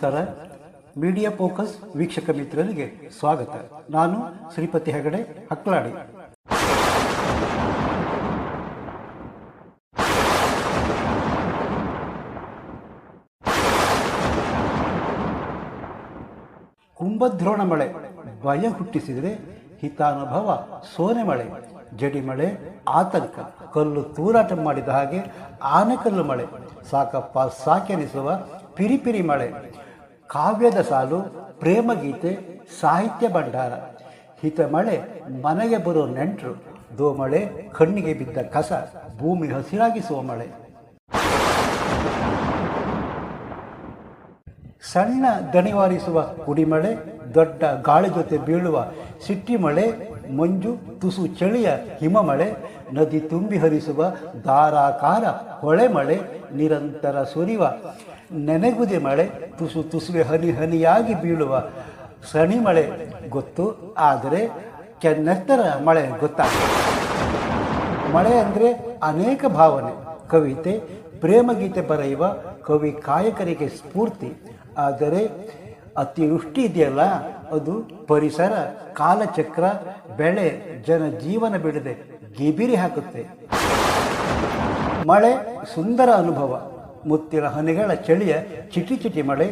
ನಮಸ್ಕಾರ. Media focus ವೀಕ್ಷಕ ಮಿತ್ರರಿಗೆ ಸ್ವಾಗತ. ನಾನು ಶ್ರೀಪತಿ ಹೆಗಡೆ, ಹಕ್ಲಾಡಿ. ಕುಂಭದ್ರೋಣ ಮಳೆ, ಭಯ ಹುಟ್ಟಿಸಿದರೆ ಹಿತಾನುಭವ ಸೋನೆ ಮಳೆ ಜಡಿಮಳೆ ಆತಂಕ. ಕಲ್ಲು ತೂರಾಟ ಮಾಡಿದ ಹಾಗೆ ಆನೆಕಲ್ಲು ಮಳೆ. ಸಾಕಪ್ಪ ಸಾಕೆನಿಸುವ ಪಿರಿಪಿರಿ ಮಳೆ. ಕಾವ್ಯದ ಸಾಲು, ಪ್ರೇಮಗೀತೆ, ಸಾಹಿತ್ಯ ಭಂಡಾರ. ಹಿತಮಳೆ ಮನೆಗೆ ಬರೋ ನೆಂಟರು ದೋಮಳೆ ಕಣ್ಣಿಗೆ ಬಿದ್ದ ಕಸ, ಭೂಮಿ ಹಸಿರಾಗಿಸುವ ಮಳೆ. ಸಣ್ಣ ದಣಿವಾರಿಸುವ ಕುಡಿಮಳೆ, ದೊಡ್ಡ ಗಾಳಿ ಜೊತೆ ಬೀಳುವ ಸಿಟ್ಟಿ ಮಳೆ, ಮಂಜು, ತುಸು ಚಳಿಯ ಹಿಮಮಳೆ ನದಿ ತುಂಬಿ ಹರಿಸುವ ಧಾರಾಕಾರ ಹೊಳೆ ಮಳೆ, ನಿರಂತರ ಸುರಿವ ನೆನೆಗುದಿ ಮಳೆ, ತುಸು ತುಸುವೆ ಹನಿ ಹನಿಯಾಗಿ ಬೀಳುವ ಸಣಿ ಮಳೆ ಗೊತ್ತು, ಆದರೆ ಕೆನ್ನೆತ್ತರ ಮಳೆ ಗೊತ್ತಾಗ ಮಳೆ ಅಂದರೆ ಅನೇಕ ಭಾವನೆ, ಕವಿತೆ, ಪ್ರೇಮಗೀತೆ ಬರೆಯುವ ಕವಿ ಕಾಯಕರಿಗೆ ಸ್ಫೂರ್ತಿ, ಆದರೆ ಅತಿವೃಷ್ಟಿ ಇದೆಯಲ್ಲ, ಅದು ಪರಿಸರ, ಕಾಲಚಕ್ರ, ಬೆಳೆ, ಜನ ಜೀವನ ಬಿಡದೆ ಗಿಬಿರಿ ಹಾಕುತ್ತೆ. ಮಳೆ ಸುಂದರ ಅನುಭವ ಮುತ್ತಿನ ಹನಿಗಳ ಚಳಿಯ ಚಿಟಿ ಚಿಟಿ ಮಳೆ,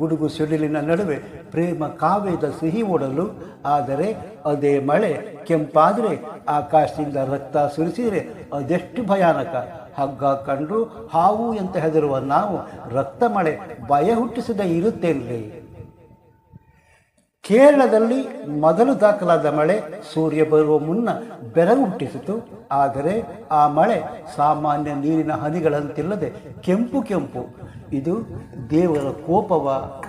ಗುಡುಗು ಸಿಡಿಲಿನ ನಡುವೆ ಪ್ರೇಮ ಕಾವ್ಯದ ಸಿಹಿ ಓಡಲು, ಆದರೆ ಅದೇ ಮಳೆ ಕೆಂಪಾದರೆ ಆಕಾಶದಿಂದ ರಕ್ತ ಸುರಿಸಿದರೆ ಅದೆಷ್ಟು ಭಯಾನಕ. ಹಗ್ಗ ಕಂಡು ಹಾವು ಅಂತ ಹೆದರುವ ನಾವು ರಕ್ತ ಮಳೆ ಭಯ ಹುಟ್ಟಿಸದೇ ಇರುತ್ತೇನ್ರಿ? ಕೇರಳದಲ್ಲಿ ಮೊದಲು ದಾಖಲಾದ ಮಳೆ ಸೂರ್ಯ ಬರುವ ಮುನ್ನ ಬೆರಗು ಹುಟ್ಟಿಸಿತು. ಆದರೆ ಆ ಮಳೆ ಸಾಮಾನ್ಯ ನೀರಿನ ಹನಿಗಳಂತಿಲ್ಲದೆ ಕೆಂಪು ಕೆಂಪು. ಇದು ದೇವರ ಕೋಪವ,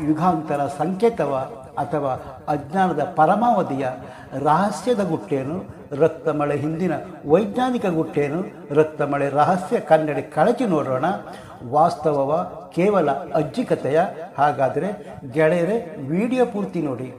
ಯುಗಾಂತರ ಸಂಕೇತವ ಅಥವಾ ಅಜ್ಞಾನದ ಪರಮಾವಧಿಯ ರಹಸ್ಯದ ಗುಟ್ಟೇನು ರಕ್ತಮಳೆ ಹಿಂದಿನ ವೈಜ್ಞಾನಿಕ ಗುಟ್ಟೇನು? ರಕ್ತಮಳೆ ರಹಸ್ಯ ಕನ್ನಡಿ ಕಳಚಿ ನೋಡೋಣ. ವಾಸ್ತವವ ಕೇವಲ ಅಜ್ಜಿಕತೆಯ. ಹಾಗಾದರೆ ಗೆಳೆಯರೆ, ವಿಡಿಯೋ ಪೂರ್ತಿ ನೋಡಿ.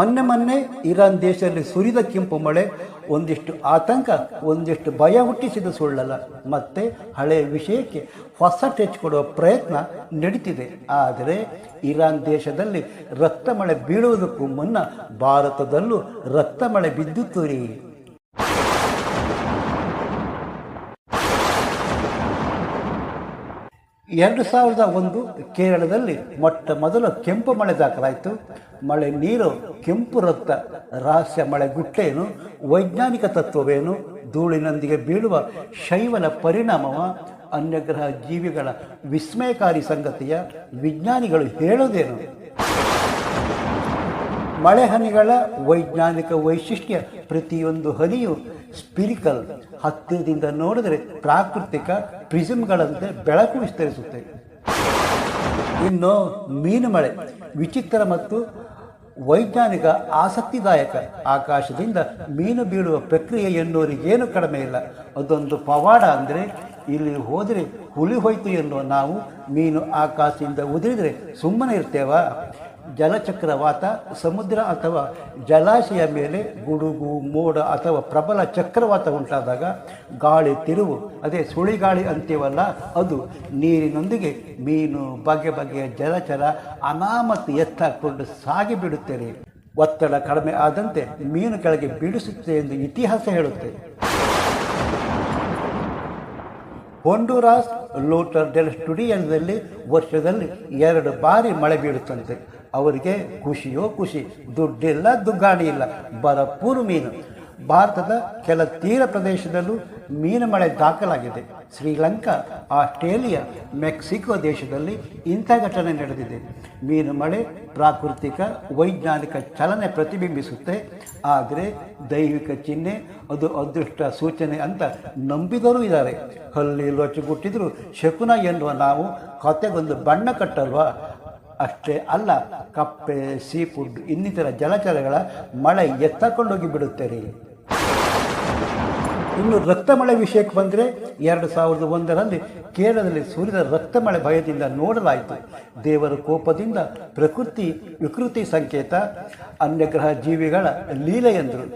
ಮೊನ್ನೆ ಮೊನ್ನೆ ಇರಾನ್ ದೇಶದಲ್ಲಿ ಸುರಿದ ಕೆಂಪು ಮಳೆ, ಒಂದಿಷ್ಟು ಆತಂಕ, ಒಂದಿಷ್ಟು ಭಯ ಹುಟ್ಟಿಸಿದ ಸುಳ್ಳಲ್ಲ. ಮತ್ತೆ ಹಳೆಯ ವಿಷಯಕ್ಕೆ ಹೊಸ ಟೆಚ್ ಕೊಡುವ ಪ್ರಯತ್ನ ನಡೀತಿದೆ. ಆದರೆ ಇರಾನ್ ದೇಶದಲ್ಲಿ ರಕ್ತ ಮಳೆ ಬೀಳುವುದಕ್ಕೂ ಮುನ್ನ ಭಾರತದಲ್ಲೂ ರಕ್ತ ಮಳೆ ಬಿದ್ದಿತ್ತು ರೀ ಎರಡು ಸಾವಿರದ ಒಂದು ಕೇರಳದಲ್ಲಿ ಮೊಟ್ಟ ಮೊದಲು ಕೆಂಪು ಮಳೆ ದಾಖಲಾಯಿತು. ಮಳೆ ನೀರು, ಕೆಂಪು ರಕ್ತ, ರಹಸ್ಯ ಮಳೆ ಗುಟ್ಟೇನು, ವೈಜ್ಞಾನಿಕ ತತ್ವವೇನು, ಧೂಳಿನೊಂದಿಗೆ ಬೀಳುವ ಶೈವನ ಪರಿಣಾಮವ, ಅನ್ಯಗ್ರಹ ಜೀವಿಗಳ ವಿಸ್ಮಯಕಾರಿ ಸಂಗತಿಯ ವಿಜ್ಞಾನಿಗಳು ಹೇಳೋದೇನು? ಮಳೆ ಹನಿಗಳ ವೈಜ್ಞಾನಿಕ ವೈಶಿಷ್ಟ್ಯ ಪ್ರತಿಯೊಂದು ಹನಿಯು ಸ್ಪಿರಿಕಲ್, ಹತ್ತಿರದಿಂದ ನೋಡಿದರೆ ಪ್ರಾಕೃತಿಕ ಪ್ರಿಸಮ್ಗಳಂತೆ ಬೆಳಕು ವಿಸ್ತರಿಸುತ್ತೆ. ಇನ್ನು ಮೀನು ಮಳೆ ವಿಚಿತ್ರ ಮತ್ತು ವೈಜ್ಞಾನಿಕ ಆಸಕ್ತಿದಾಯಕ. ಆಕಾಶದಿಂದ ಮೀನು ಬೀಳುವ ಪ್ರಕ್ರಿಯೆ ಎನ್ನುವರಿಗೇನು ಕಡಿಮೆ ಇಲ್ಲ. ಅದೊಂದು ಪವಾಡ ಅಂದರೆ ಇಲ್ಲಿ ಹೋದರೆ ಹುಲಿ ಹೋಯ್ತು ಎನ್ನುವ ನಾವು ಮೀನು ಆಕಾಶದಿಂದ ಉದುರಿದರೆ ಸುಮ್ಮನೆ ಇರ್ತೇವಾ? ಜಲಚಕ್ರವಾತ ಸಮುದ್ರ ಅಥವಾ ಜಲಾಶಯ ಮೇಲೆ ಗುಡುಗು, ಮೋಡ ಅಥವಾ ಪ್ರಬಲ ಚಕ್ರವಾತ ಉಂಟಾದಾಗ ಗಾಳಿ ತಿರುವು, ಅದೇ ಸುಳಿಗಾಳಿ ಅಂತೀವಲ್ಲ ಅದು ನೀರಿನೊಂದಿಗೆ ಮೀನು, ಬಗೆ ಬಗೆಯ ಜಲಚರ ಅನಾಮತ್ ಎತ್ತಾಕೊಂಡು ಸಾಗಿ ಬಿಡುತ್ತೇನೆ ಒತ್ತಡ ಕಡಿಮೆ ಆದಂತೆ ಮೀನು ಕೆಳಗೆ ಬೀಳಿಸುತ್ತೆ ಎಂದು ಇತಿಹಾಸ ಹೇಳುತ್ತೆ. ಹೊಂಡೂರಾಸ್ ಲೋಟರ್ ಡೆಲ್ ಸ್ಟುಡಿಯೋದಲ್ಲಿ ವರ್ಷದಲ್ಲಿ ಎರಡು ಬಾರಿ ಮಳೆ ಬೀಳುತ್ತಂತೆ. ಅವರಿಗೆ ಖುಷಿಯೋ ಖುಷಿ. ದುಡ್ಡಿಲ್ಲ ದುಗ್ಗಾಣಿ ಇಲ್ಲ. ಭರಪೂರು ಮೀನು. ಭಾರತದ ಕೆಲ ತೀರ ಪ್ರದೇಶದಲ್ಲೂ ಮೀನು ಮಳೆ ದಾಖಲಾಗಿದೆ. ಶ್ರೀಲಂಕಾ, ಆಸ್ಟ್ರೇಲಿಯಾ, ಮೆಕ್ಸಿಕೋ ದೇಶದಲ್ಲಿ ಇಂಥ ಘಟನೆ ನಡೆದಿದೆ. ಮೀನು ಮಳೆ ಪ್ರಾಕೃತಿಕ, ವೈಜ್ಞಾನಿಕ ಚಲನೆ ಪ್ರತಿಬಿಂಬಿಸುತ್ತೆ. ಆದರೆ ದೈವಿಕ ಚಿಹ್ನೆ, ಅದು ಅದೃಷ್ಟ ಸೂಚನೆ ಅಂತ ನಂಬಿದವರು ಇದ್ದಾರೆ. ಹಲ್ಲಿ ಲೊಚ್ಚುಗುಟ್ಟಿದ್ರು ಶಕುನ ಎನ್ನುವ ನಾವು ಕತೆಗೊಂದು ಬಣ್ಣ ಕಟ್ಟಲ್ವಾ? ಅಷ್ಟೇ ಅಲ್ಲ, ಕಪ್ಪೆ ಸೀ ಫುಡ್ ಇನ್ನಿತರ ಜಲಚರಗಳ ಮಳೆ ಎತ್ತಕೊಂಡೋಗಿ ಬಿಡುತ್ತೇರಿ ಇನ್ನು ರಕ್ತಮಳೆ ವಿಷಯಕ್ಕೆ ಬಂದರೆ ಎರಡು ಸಾವಿರದ ಒಂದರಲ್ಲಿ ಕೇರಳದಲ್ಲಿ ಸುರಿದ ರಕ್ತಮಳೆ ಭಯದಿಂದ ನೋಡಲಾಯಿತು. ದೇವರ ಕೋಪದಿಂದ ಪ್ರಕೃತಿ ವಿಕೃತಿ ಸಂಕೇತ, ಅನ್ಯಗ್ರಹ ಜೀವಿಗಳ ಲೀಲೆ ಎಂದರು.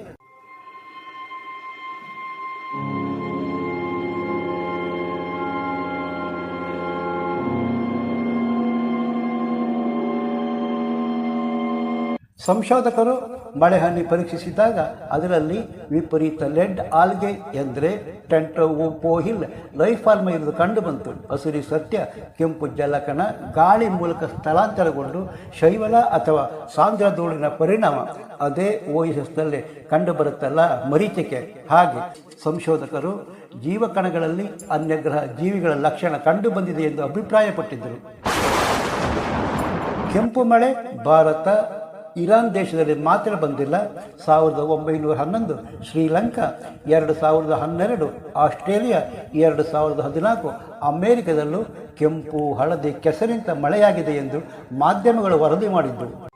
ಸಂಶೋಧಕರು ಮಳೆಹನಿ ಪರೀಕ್ಷಿಸಿದಾಗ ಅದರಲ್ಲಿ ವಿಪರೀತ ಲೆಡ್, ಆಲ್ಗೆ ಎಂದರೆ ಟೆಂಟೋಪೋಹಿಲ್ ಲೈಫಾರ್ಮ ಇರುವುದು ಕಂಡು ಬಂತು. ಹಸಿರಿ ಸತ್ಯ, ಕೆಂಪು ಜಲಕಣ, ಗಾಳಿ ಮೂಲಕ ಸ್ಥಳಾಂತರಗೊಂಡು ಶೈವಲ ಅಥವಾ ಸಾಂದ್ರ ಧೂಳಿನ ಪರಿಣಾಮ. ಅದೇ ಓಯಸ್ನಲ್ಲಿ ಕಂಡುಬರುತ್ತಲ್ಲ ಮರೀಚಿಕೆ. ಹಾಗೆ ಸಂಶೋಧಕರು ಜೀವಕಣಗಳಲ್ಲಿ ಅನ್ಯಗ್ರಹ ಜೀವಿಗಳ ಲಕ್ಷಣ ಕಂಡು ಬಂದಿದೆ ಎಂದು ಅಭಿಪ್ರಾಯಪಟ್ಟಿದ್ದರು. ಕೆಂಪು ಮಳೆ, ಭಾರತ ಇರಾನ್ ದೇಶದಲ್ಲಿ ಮಾತ್ರ ಬಂದಿಲ್ಲ. ಸಾವಿರದ ಒಂಬೈನೂರ ಹನ್ನೊಂದು ಶ್ರೀಲಂಕಾ, ಎರಡು ಸಾವಿರದ ಹನ್ನೆರಡು ಆಸ್ಟ್ರೇಲಿಯಾ, ಎರಡು ಸಾವಿರದ ಹದಿನಾಲ್ಕು ಅಮೆರಿಕದಲ್ಲೂ ಕೆಂಪು, ಹಳದಿ, ಕೆಸರಿಂತ ಮಳೆಯಾಗಿದೆ ಎಂದು ಮಾಧ್ಯಮಗಳು ವರದಿ ಮಾಡಿದ್ದು.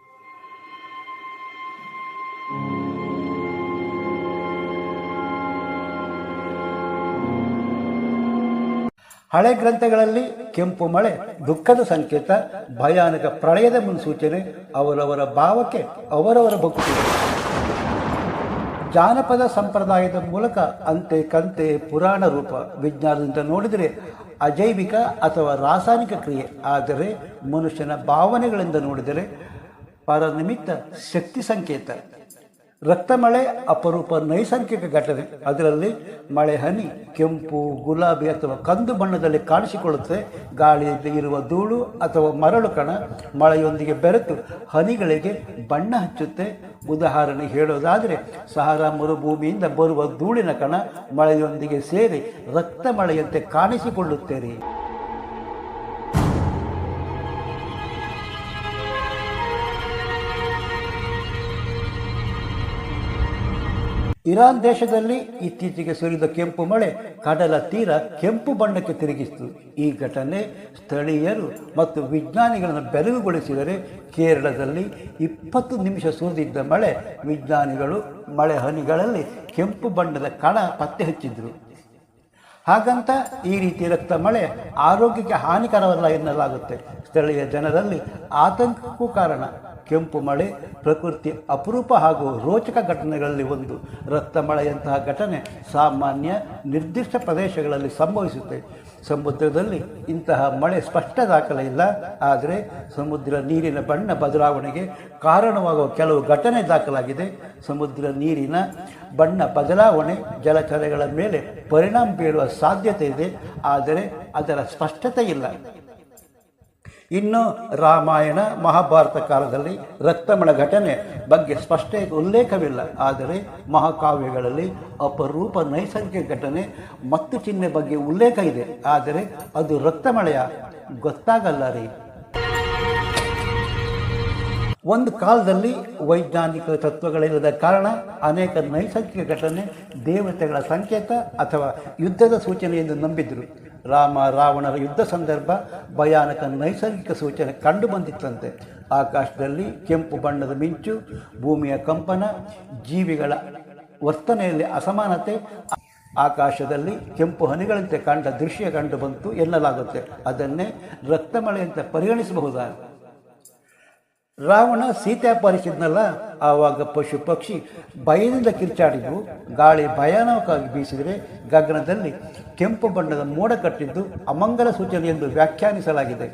ಹಳೆ ಗ್ರಂಥಗಳಲ್ಲಿ ಕೆಂಪು ಮಳೆ, ದುಃಖದ ಸಂಕೇತ, ಭಯಾನಕ ಪ್ರಳಯದ ಮುನ್ಸೂಚನೆ, ಅವರವರ ಭಾವಕ್ಕೆ ಅವರವರ ಭಕ್ತಿ. ಜಾನಪದ ಸಂಪ್ರದಾಯದ ಮೂಲಕ ಅಂತೆ ಕಂತೆ ಪುರಾಣ ರೂಪ ವಿಜ್ಞಾನದಿಂದ ನೋಡಿದರೆ ಅಜೈವಿಕ ಅಥವಾ ರಾಸಾಯನಿಕ ಕ್ರಿಯೆ, ಆದರೆ ಮನುಷ್ಯನ ಭಾವನೆಗಳಿಂದ ನೋಡಿದರೆ ಪರನಿಮಿತ್ತ ಶಕ್ತಿ ಸಂಕೇತ. ರಕ್ತಮಳೆ ಅಪರೂಪ ನೈಸರ್ಗಿಕ ಘಟನೆ. ಅದರಲ್ಲಿ ಮಳೆ ಹನಿ, ಕೆಂಪು, ಗುಲಾಬಿ ಅಥವಾ ಕಂದು ಬಣ್ಣದಲ್ಲಿ ಕಾಣಿಸಿಕೊಳ್ಳುತ್ತದೆ ಗಾಳಿಯಲ್ಲಿ ಇರುವ ಧೂಳು ಅಥವಾ ಮರಳು ಕಣ ಮಳೆಯೊಂದಿಗೆ ಬೆರೆತು ಹನಿಗಳಿಗೆ ಬಣ್ಣ ಹಚ್ಚುತ್ತೆ. ಉದಾಹರಣೆ ಹೇಳೋದಾದರೆ, ಸಹಾರಾ ಮರುಭೂಮಿಯಿಂದ ಬರುವ ಧೂಳಿನ ಕಣ ಮಳೆಯೊಂದಿಗೆ ಸೇರಿ ರಕ್ತ ಮಳೆಯಂತೆ ಕಾಣಿಸಿಕೊಳ್ಳುತ್ತೇರಿ. ಇರಾನ್ ದೇಶದಲ್ಲಿ ಇತ್ತೀಚೆಗೆ ಸುರಿದ ಕೆಂಪು ಮಳೆ, ಕಡಲ ತೀರ ಕೆಂಪು ಬಣ್ಣಕ್ಕೆ ತಿರುಗಿಸಿತು. ಈ ಘಟನೆ ಸ್ಥಳೀಯರು ಮತ್ತು ವಿಜ್ಞಾನಿಗಳನ್ನು ಬೆರಗುಗೊಳಿಸಿದರೆ ಕೇರಳದಲ್ಲಿ ಇಪ್ಪತ್ತು ನಿಮಿಷ ಸುರಿದಿದ್ದ ಮಳೆ, ವಿಜ್ಞಾನಿಗಳು ಮಳೆ ಹನಿಗಳಲ್ಲಿ ಕೆಂಪು ಬಣ್ಣದ ಕಣ ಪತ್ತೆ ಹಚ್ಚಿದ್ರು. ಹಾಗಂತ ಈ ರೀತಿ ರಕ್ತ ಮಳೆ ಆರೋಗ್ಯಕ್ಕೆ ಹಾನಿಕರವಲ್ಲ ಎನ್ನಲಾಗುತ್ತೆ. ಸ್ಥಳೀಯ ಜನರಲ್ಲಿ ಆತಂಕಕ್ಕೂ ಕಾರಣ. ಕೆಂಪು ಮಳೆ, ಪ್ರಕೃತಿ ಅಪರೂಪ ಹಾಗೂ ರೋಚಕ ಘಟನೆಗಳಲ್ಲಿ ಒಂದು. ರಕ್ತ ಮಳೆಯಂತಹ ಘಟನೆ ಸಾಮಾನ್ಯ ನಿರ್ದಿಷ್ಟ ಪ್ರದೇಶಗಳಲ್ಲಿ ಸಂಭವಿಸುತ್ತೆ. ಸಮುದ್ರದಲ್ಲಿ ಇಂತಹ ಮಳೆ ಸ್ಪಷ್ಟ ದಾಖಲೆ ಇಲ್ಲ. ಆದರೆ ಸಮುದ್ರ ನೀರಿನ ಬಣ್ಣ ಬದಲಾವಣೆಗೆ ಕಾರಣವಾಗುವ ಕೆಲವು ಘಟನೆ ದಾಖಲಾಗಿದೆ. ಸಮುದ್ರ ನೀರಿನ ಬಣ್ಣ ಬದಲಾವಣೆ ಜಲಚರಗಳ ಮೇಲೆ ಪರಿಣಾಮ ಬೀಳುವ ಸಾಧ್ಯತೆ ಇದೆ. ಆದರೆ ಅದರ ಸ್ಪಷ್ಟತೆ ಇಲ್ಲ. ಇನ್ನು ರಾಮಾಯಣ ಮಹಾಭಾರತ ಕಾಲದಲ್ಲಿ ರಕ್ತಮಣ ಘಟನೆ ಬಗ್ಗೆ ಸ್ಪಷ್ಟ ಉಲ್ಲೇಖವಿಲ್ಲ. ಆದರೆ ಮಹಾಕಾವ್ಯಗಳಲ್ಲಿ ಅಪರೂಪ ನೈಸರ್ಗಿಕ ಘಟನೆ ಮತ್ತು ಚಿಹ್ನೆ ಬಗ್ಗೆ ಉಲ್ಲೇಖ ಇದೆ. ಆದರೆ ಅದು ರಕ್ತಮಳೆಯ ಗೊತ್ತಾಗಲ್ಲ ರೀ. ಒಂದು ಕಾಲದಲ್ಲಿ ವೈಜ್ಞಾನಿಕ ತತ್ವಗಳಿಲ್ಲದ ಕಾರಣ ಅನೇಕ ನೈಸರ್ಗಿಕ ಘಟನೆ ದೇವತೆಗಳ ಸಂಕೇತ ಅಥವಾ ಯುದ್ಧದ ಸೂಚನೆ ಎಂದು ನಂಬಿದ್ರು. ರಾಮ ರಾವಣರ ಯುದ್ಧ ಸಂದರ್ಭ ಭಯಾನಕ ನೈಸರ್ಗಿಕ ಸೂಚನೆ ಕಂಡು ಬಂದಿತ್ತಂತೆ. ಆಕಾಶದಲ್ಲಿ ಕೆಂಪು ಬಣ್ಣದ ಮಿಂಚು, ಭೂಮಿಯ ಕಂಪನ, ಜೀವಿಗಳ ವರ್ತನೆಯಲ್ಲಿ ಅಸಮಾನತೆ, ಆಕಾಶದಲ್ಲಿ ಕೆಂಪು ಹನಿಗಳಂತೆ ಕಂಡ ದೃಶ್ಯ ಕಂಡು ಬಂತು ಎನ್ನಲಾಗುತ್ತೆ. ಅದನ್ನೇ ರಕ್ತಮಳೆ ಅಂತ ಪರಿಗಣಿಸಬಹುದಾ? ರಾವಣ ಸೀತೆ ಅಪಹರಿಸಿದ್ನಲ್ಲ, ಆವಾಗ ಪಶು ಪಕ್ಷಿ ಭಯದಿಂದ ಕಿರ್ಚಾಡಿದ್ವು. ಗಾಳಿ ಭಯಾನಕವಾಗಿ ಬೀಸಿದರೆ ಗಗನದಲ್ಲಿ ಕೆಂಪು ಬಣ್ಣದ ಮೋಡ ಕಟ್ಟಿದ್ದು ಅಮಂಗಲ ಸೂಚನೆ ಎಂದು ವ್ಯಾಖ್ಯಾನಿಸಲಾಗಿದೆ.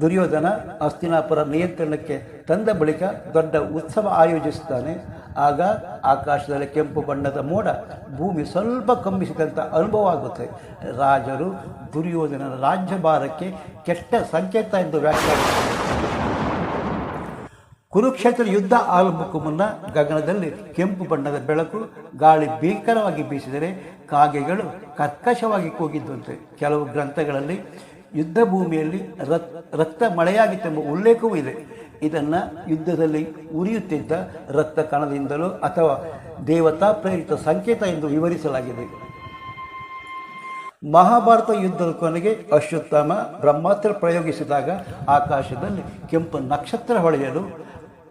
ದುರ್ಯೋಧನ ಅಸ್ತಿನಾಪುರ ನಿಯಂತ್ರಣಕ್ಕೆ ತಂದ ಬಳಿಕ ದೊಡ್ಡ ಉತ್ಸವ ಆಯೋಜಿಸುತ್ತಾನೆ. ಆಗ ಆಕಾಶದಲ್ಲಿ ಕೆಂಪು ಬಣ್ಣದ ಮೋಡ ಭೂಮಿ ಸ್ವಲ್ಪ ಕಂಬಿಸಿದಂಥ ಅನುಭವ ಆಗುತ್ತೆ ರಾಜರು ದುರ್ಯೋಧನನ ರಾಜ್ಯಭಾರಕ್ಕೆ ಕೆಟ್ಟ ಸಂಕೇತ ಎಂದು ವ್ಯಾಖ್ಯಾನಿಸಿದ್ದಾರೆ ಕುರುಕ್ಷೇತ್ರ ಯುದ್ಧ ಆರಂಭಕ್ಕೂ ಮುನ್ನ ಗಗನದಲ್ಲಿ ಕೆಂಪು ಬಣ್ಣದ ಬೆಳಕು, ಗಾಳಿ ಭೀಕರವಾಗಿ ಬೀಸಿದರೆ ಕಾಗೆಗಳು ಕರ್ಕಶವಾಗಿ ಕೂಗಿದ್ದಂತೆ. ಕೆಲವು ಗ್ರಂಥಗಳಲ್ಲಿ ಯುದ್ಧ ಭೂಮಿಯಲ್ಲಿ ರಕ್ ರಕ್ತ ಮಳೆಯಾಗಿತ್ತೆಂಬ ಉಲ್ಲೇಖವೂ ಇದೆ. ಇದನ್ನು ಯುದ್ಧದಲ್ಲಿ ಉರಿಯುತ್ತಿದ್ದ ರಕ್ತ ಕಣದಿಂದಲೋ ಅಥವಾ ದೇವತಾ ಪ್ರೇರಿತ ಸಂಕೇತ ಎಂದು ವಿವರಿಸಲಾಗಿದೆ. ಮಹಾಭಾರತ ಯುದ್ಧದ ಕೊನೆಗೆ ಅಶ್ವತ್ಥಾಮ ಬ್ರಹ್ಮಾಸ್ತ್ರ ಪ್ರಯೋಗಿಸಿದಾಗ ಆಕಾಶದಲ್ಲಿ ಕೆಂಪು ನಕ್ಷತ್ರ ಹೊಳೆಯಲು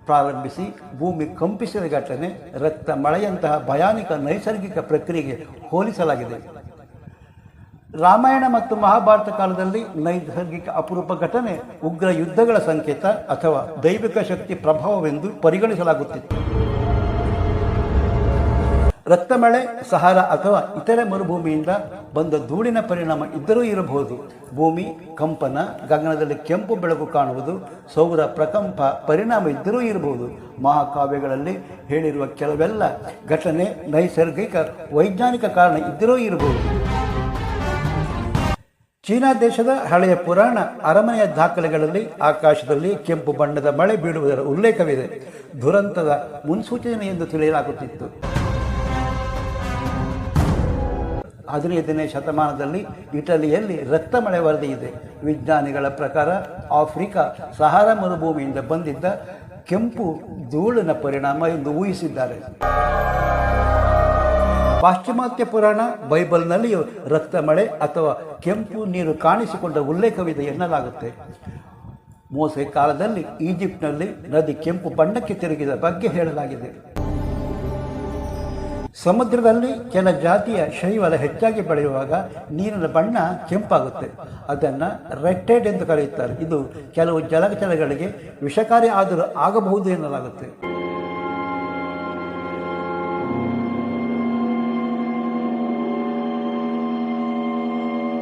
ಪ್ರಾರಂಭಿಸಿ ಭೂಮಿ ಕಂಪಿಸಿದ ಘಟನೆ, ರಕ್ತ ಮಳೆಯಂತಹ ಭಯಾನಕ ನೈಸರ್ಗಿಕ ಪ್ರಕ್ರಿಯೆಗೆ ಹೋಲಿಸಲಾಗಿದೆ. ರಾಮಾಯಣ ಮತ್ತು ಮಹಾಭಾರತ ಕಾಲದಲ್ಲಿ ನೈಸರ್ಗಿಕ ಅಪರೂಪ ಘಟನೆ, ಉಗ್ರ ಯುದ್ಧಗಳ ಸಂಕೇತ ಅಥವಾ ದೈವಿಕ ಶಕ್ತಿ ಪ್ರಭಾವವೆಂದು ಪರಿಗಣಿಸಲಾಗುತ್ತಿತ್ತು. ರಕ್ತಮಳೆ, ಸಹಾರ ಅಥವಾ ಇತರೆ ಮರುಭೂಮಿಯಿಂದ ಬಂದ ಧೂಳಿನ ಪರಿಣಾಮ ಇದ್ದರೂ ಇರಬಹುದು. ಭೂಮಿ, ಕಂಪನ, ಗಗನದಲ್ಲಿ ಕೆಂಪು ಬೆಳಕು ಕಾಣುವುದು, ಸೌರ ಪ್ರಕಂಪ ಪರಿಣಾಮ ಇದ್ದರೂ ಇರಬಹುದು. ಮಹಾಕಾವ್ಯಗಳಲ್ಲಿ ಹೇಳಿರುವ ಕೆಲವೆಲ್ಲ ಘಟನೆ, ನೈಸರ್ಗಿಕ, ವೈಜ್ಞಾನಿಕ ಕಾರಣ ಇದ್ದರೂ ಇರಬಹುದು. ಚೀನಾ ದೇಶದ ಹಳೆಯ ಪುರಾಣ ಅರಮನೆಯ ದಾಖಲೆಗಳಲ್ಲಿ ಆಕಾಶದಲ್ಲಿ ಕೆಂಪು ಬಣ್ಣದ ಮಳೆ ಬೀಳುವುದರ ಉಲ್ಲೇಖವಿದೆ. ದುರಂತದ ಮುನ್ಸೂಚನೆ ಎಂದು ತಿಳಿಯಲಾಗುತ್ತಿತ್ತು. ಹದಿನೈದನೇ ಶತಮಾನದಲ್ಲಿ ಇಟಲಿಯಲ್ಲಿ ರಕ್ತ ಮಳೆ ವರದಿ ಇದೆ. ವಿಜ್ಞಾನಿಗಳ ಪ್ರಕಾರ ಆಫ್ರಿಕಾ ಸಹಾರ ಮರುಭೂಮಿಯಿಂದ ಬಂದಿದ್ದ ಕೆಂಪು ಧೂಳಿನ ಪರಿಣಾಮ ಎಂದು ಊಹಿಸಿದ್ದಾರೆ. ಪಾಶ್ಚಿಮಾತ್ಯ ಪುರಾಣ ಬೈಬಲ್ನಲ್ಲಿಯೂ ರಕ್ತ ಮಳೆ ಅಥವಾ ಕೆಂಪು ನೀರು ಕಾಣಿಸಿಕೊಂಡ ಉಲ್ಲೇಖವಿದೆ ಎನ್ನಲಾಗುತ್ತೆ. ಮೋಸೆ ಕಾಲದಲ್ಲಿ ಈಜಿಪ್ಟ್ನಲ್ಲಿ ನದಿ ಕೆಂಪು ಬಣ್ಣಕ್ಕೆ ತಿರುಗಿದ ಬಗ್ಗೆ ಹೇಳಲಾಗಿದೆ. ಸಮುದ್ರದಲ್ಲಿ ಕೆಲ ಜಾತಿಯ ಶೈವಲ ಹೆಚ್ಚಾಗಿ ಬೆಳೆಯುವಾಗ ನೀರಿನ ಬಣ್ಣ ಕೆಂಪಾಗುತ್ತೆ. ಅದನ್ನು ರೆಟ್ಟೆಡ್ ಎಂದು ಕರೆಯುತ್ತಾರೆ. ಇದು ಕೆಲವು ಜಲಚರಗಳಿಗೆ ವಿಷಕಾರಿ ಆದರೂ ಆಗಬಹುದು ಎನ್ನಲಾಗುತ್ತೆ.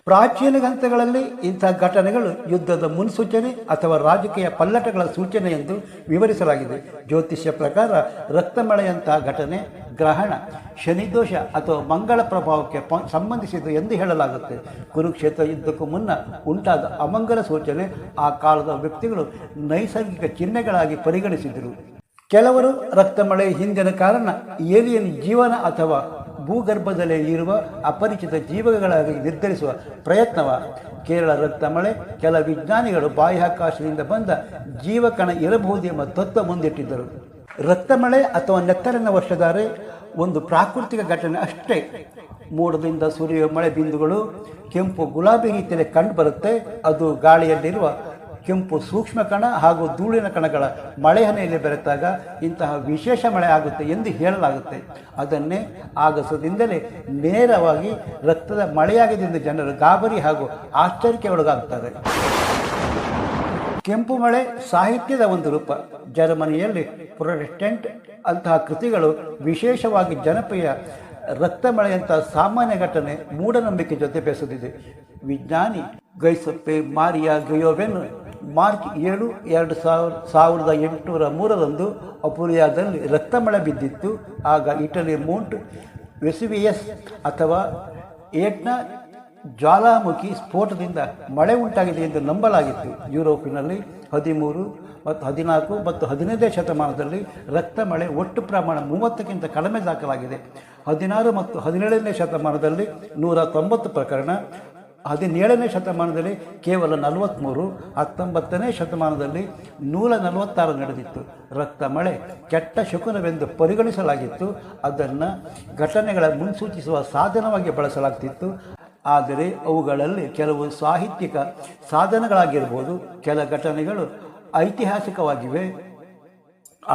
ಪ್ರಾಚೀನ ಗ್ರಂಥಗಳಲ್ಲಿ ಇಂತಹ ಘಟನೆಗಳು ಯುದ್ಧದ ಮುನ್ಸೂಚನೆ ಅಥವಾ ರಾಜಕೀಯ ಪಲ್ಲಟಗಳ ಸೂಚನೆ ಎಂದು ವಿವರಿಸಲಾಗಿದೆ. ಜ್ಯೋತಿಷ್ಯ ಪ್ರಕಾರ ರಕ್ತಮಳೆಯಂತಹ ಘಟನೆ ಗ್ರಹಣ ಶನಿದೋಷ ಅಥವಾ ಮಂಗಳ ಪ್ರಭಾವಕ್ಕೆ ಸಂಬಂಧಿಸಿದ್ದು ಎಂದು ಹೇಳಲಾಗುತ್ತೆ. ಕುರುಕ್ಷೇತ್ರ ಯುದ್ಧಕ್ಕೂ ಮುನ್ನ ಉಂಟಾದ ಅಮಂಗಲ ಸೂಚನೆ ಆ ಕಾಲದ ವ್ಯಕ್ತಿಗಳು ನೈಸರ್ಗಿಕ ಚಿಹ್ನೆಗಳಾಗಿ ಪರಿಗಣಿಸಿದರು. ಕೆಲವರು ರಕ್ತಮಳೆ ಹಿಂದಿನ ಕಾರಣ ಏಲಿಯನ್ ಜೀವನ ಅಥವಾ ಭೂಗರ್ಭದಲ್ಲಿ ಇರುವ ಅಪರಿಚಿತ ಜೀವಗಳಾಗಿ ನಿರ್ಧರಿಸುವ ಪ್ರಯತ್ನವ. ಕೇರಳ ರಕ್ತಮಳೆ, ಕೆಲ ವಿಜ್ಞಾನಿಗಳು ಬಾಹ್ಯಾಕಾಶದಿಂದ ಬಂದ ಜೀವಕಣ ಇರಬಹುದು ಎಂಬ ತತ್ವ ಮುಂದಿಟ್ಟಿದ್ದರು. ರಕ್ತಮಳೆ ಅಥವಾ ನೆತ್ತರಿನ ವರ್ಷಧಾರೆ ಒಂದು ಪ್ರಾಕೃತಿಕ ಘಟನೆ ಅಷ್ಟೇ. ಮೋಡದಿಂದ ಸುರಿಯುವ ಮಳೆ ಬಿಂದುಗಳು ಕೆಂಪು ಗುಲಾಬಿ ರೀತಿಯಲ್ಲಿ ಕಂಡುಬರುತ್ತೆ ಅದು ಗಾಳಿಯಲ್ಲಿರುವ ಕೆಂಪು ಸೂಕ್ಷ್ಮ ಕಣ ಹಾಗೂ ಧೂಳಿನ ಕಣಗಳ ಮಳೆ ಹನೆಯಲ್ಲಿ ಬೆರೆತಾಗ ಇಂತಹ ವಿಶೇಷ ಮಳೆ ಆಗುತ್ತೆ ಎಂದು ಹೇಳಲಾಗುತ್ತೆ. ಅದನ್ನೇ ಆಗಸದಿಂದಲೇ ನೇರವಾಗಿ ರಕ್ತದ ಮಳೆಯಾಗಿದೆ ಎಂದು ಜನರು ಗಾಬರಿ ಹಾಗೂ ಆಶ್ಚರ್ಯಕ್ಕೆ ಒಳಗಾಗ್ತಾರೆ. ಕೆಂಪು ಮಳೆ ಸಾಹಿತ್ಯದ ಒಂದು ರೂಪ. ಜರ್ಮನಿಯಲ್ಲಿ ಪ್ರೊಟೆಸ್ಟೆಂಟ್ ಅಂತಹ ಕೃತಿಗಳು ವಿಶೇಷವಾಗಿ ಜನಪ್ರಿಯ ರಕ್ತಮಳೆಯಂತಹ ಸಾಮಾನ್ಯ ಘಟನೆ ಮೂಢನಂಬಿಕೆ ಜೊತೆ ಬೆಸೆದಿದೆ. ವಿಜ್ಞಾನಿ ಗೈಸಪ್ಪೆ ಮಾರಿಯಾ ಗಯೋವೆನ್ ಮಾರ್ಚ್ ಏಳು ಎರಡು ಸಾವಿರ ಸಾವಿರದ ಎಂಟುನೂರ ಮೂರರಂದು ಅಪುರಿಯಾದಲ್ಲಿ ರಕ್ತಮಳೆ ಬಿದ್ದಿತ್ತು. ಆಗ ಇಟಲಿ ಮೌಂಟ್ ವೆಸುವಿಯಸ್ ಅಥವಾ ಏಟ್ನ ಜ್ವಾಲಾಮುಖಿ ಸ್ಫೋಟದಿಂದ ಮಳೆ ಉಂಟಾಗಿದೆ ಎಂದು ನಂಬಲಾಗಿತ್ತು. ಯುರೋಪಿನಲ್ಲಿ ಹದಿಮೂರು ಮತ್ತು ಹದಿನಾಲ್ಕು ಮತ್ತು ಹದಿನೈದನೇ ಶತಮಾನದಲ್ಲಿ ರಕ್ತ ಮಳೆ ಒಟ್ಟು ಪ್ರಮಾಣ ಮೂವತ್ತಕ್ಕಿಂತ ಕಡಿಮೆ ದಾಖಲಾಗಿದೆ. ಹದಿನಾರು ಮತ್ತು ಹದಿನೇಳನೇ ಶತಮಾನದಲ್ಲಿ ನೂರ ತೊಂಬತ್ತು ಪ್ರಕರಣ, ಹದಿನೇಳನೇ ಶತಮಾನದಲ್ಲಿ ಕೇವಲ ನಲವತ್ತ್ಮೂರು ಹತ್ತೊಂಬತ್ತನೇ ಶತಮಾನದಲ್ಲಿ ನೂರ ನಲವತ್ತಾರು ನಡೆದಿತ್ತು. ರಕ್ತ ಮಳೆ ಕೆಟ್ಟ ಶಕುನವೆಂದು ಪರಿಗಣಿಸಲಾಗಿತ್ತು. ಅದನ್ನು ಘಟನೆಗಳ ಮುನ್ಸೂಚಿಸುವ ಸಾಧನವಾಗಿ ಬಳಸಲಾಗ್ತಿತ್ತು. ಆದರೆ ಅವುಗಳಲ್ಲಿ ಕೆಲವು ಸಾಹಿತ್ಯಿಕ ಸಾಧನಗಳಾಗಿರ್ಬೋದು, ಕೆಲ ಘಟನೆಗಳು ಐತಿಹಾಸಿಕವಾಗಿವೆ.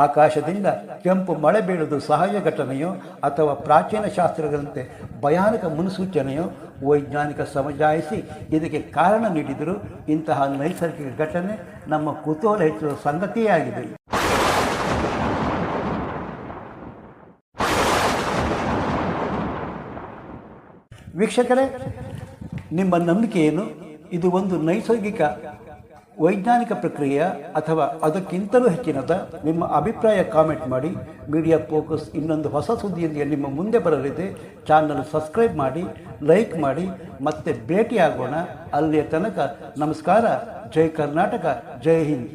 ಆಕಾಶದಿಂದ ಕೆಂಪು ಮಳೆ ಬೀಳುವುದು ಸಹಜ ಘಟನೆಯೋ ಅಥವಾ ಪ್ರಾಚೀನ ಶಾಸ್ತ್ರಗಳಂತೆ ಭಯಾನಕ ಮುನ್ಸೂಚನೆಯೋ? ವೈಜ್ಞಾನಿಕ ಸಮಜಾಯಿಸಿ ಇದಕ್ಕೆ ಕಾರಣ ನೀಡಿದರೂ ಇಂತಹ ನೈಸರ್ಗಿಕ ಘಟನೆ ನಮ್ಮ ಕುತೂಹಲ ಸಂಗತಿಯಾಗಿದೆ ಸಂಗತಿಯೇ ವೀಕ್ಷಕರೇ, ನಿಮ್ಮ ನಂಬಿಕೆ ಏನು ಇದು ಒಂದು ನೈಸರ್ಗಿಕ, ವೈಜ್ಞಾನಿಕ ಪ್ರಕ್ರಿಯೆ ಅಥವಾ ಅದಕ್ಕಿಂತಲೂ ಹೆಚ್ಚಿನದ ನಿಮ್ಮ ಅಭಿಪ್ರಾಯ ಕಾಮೆಂಟ್ ಮಾಡಿ ಮೀಡಿಯಾ ಫೋಕಸ್ ಇನ್ನೊಂದು ಹೊಸ ಸುದ್ದಿಯೊಂದಿಗೆ ನಿಮ್ಮ ಮುಂದೆ ಬರಲಿದೆ. ಚಾನಲ್ ಸಬ್ಸ್ಕ್ರೈಬ್ ಮಾಡಿ ಲೈಕ್ ಮಾಡಿ, ಮತ್ತೆ ಭೇಟಿಯಾಗೋಣ. ಅಲ್ಲಿಯ ತನಕ ನಮಸ್ಕಾರ. ಜೈ ಕರ್ನಾಟಕ, ಜೈ ಹಿಂದ್.